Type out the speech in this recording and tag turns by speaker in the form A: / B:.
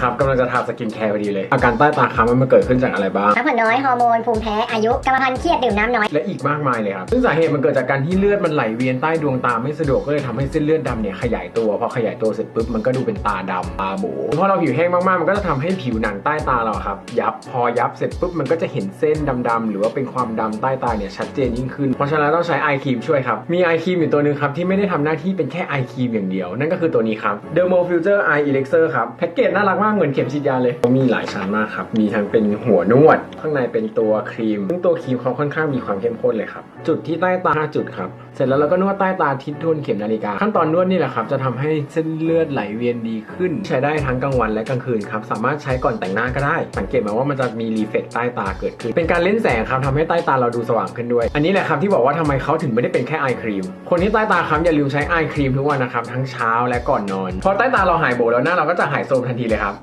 A: ครับกำลังจะทาสกินแคร์พอดีเลย อาการใต้ตาค้ำมันมาเกิดขึ้นจากอะไรบ้าง
B: พักผ่อนน้อยฮอร์โมนภูมิแพ้อายุกรรมพันธุ์เครียดดื่มน้ำน้อย
A: และอีกมากมายเลยครับซึ่งสาเหตุมันเกิดจากการที่เลือดมันไหลเวียนใต้ดวงตาไม่สะดวกก็เลยทำให้เส้นเลือดดำเนี่ยขยายตัวพอขยายตัวเสร็จปุ๊บมันก็ดูเป็นตาดำตาโบพอเราผิวแห้งมากๆมันก็จะทำให้ผิวหนังใต้ตาเราครับยับพอยับเสร็จปุ๊บมันก็จะเห็นเส้นดำๆหรือว่าเป็นความดำใต้ตาเนี่ยชัดเจนยิ่งขึ้น เพราะฉะนั้นต้องใช้ไอครีมช่วยครับมีไอครีมอยู่ตัวหนึงครับที่ไม่ได้ทำหน้าที่เป็นแค่ไอครีมอย่างเดียว นั่นก็คือตัวนี้ครับ Dermo Future Eye Elixir ครับแพ็กเกจน่ารักมากเหมือนเข็มฉีดยาเลยมีหลายชั้นมากครับ มีทั้งเป็นหัวนวด ข้างในเป็นตัวครีม ซึ่งตัวครีมเขาค่อนข้างมีความเข้มข้นเลยครับ จุดที่ใต้ตา5จุดครับ เสร็จแล้วเราก็นวดใต้ตาทิศทวนเข็มนาฬิกา ขั้นตอนนวดนี่แหละครับจะทำให้เส้นเลือดไหลเวียนดีขึ้น ใช้ได้ทั้งกลางวันและกลางคืนครับสามารถใช้ก่อนแต่งหน้าก็ได้ สังเกตไหมว่ามันจะมีรีเฟกใต้ตาเกิดขึ้น เป็นการเล่นแสงครับทำให้ใต้ตาเราดูสว่างขึ้นด้วย อันนี้แหละครับที่บอกว่าทำไมเขาถึงไม่ได้เป็นแค่ไอครีมคนที่ใต้ตาค้ำอย่าลืมใช้ไอครีมทุกวันนะครับทั้งเช้าและก่อนนอน พอใต้ตาเราหายโบแล้วหน้าเราก็จะหายโทรมทันทีเลยครับ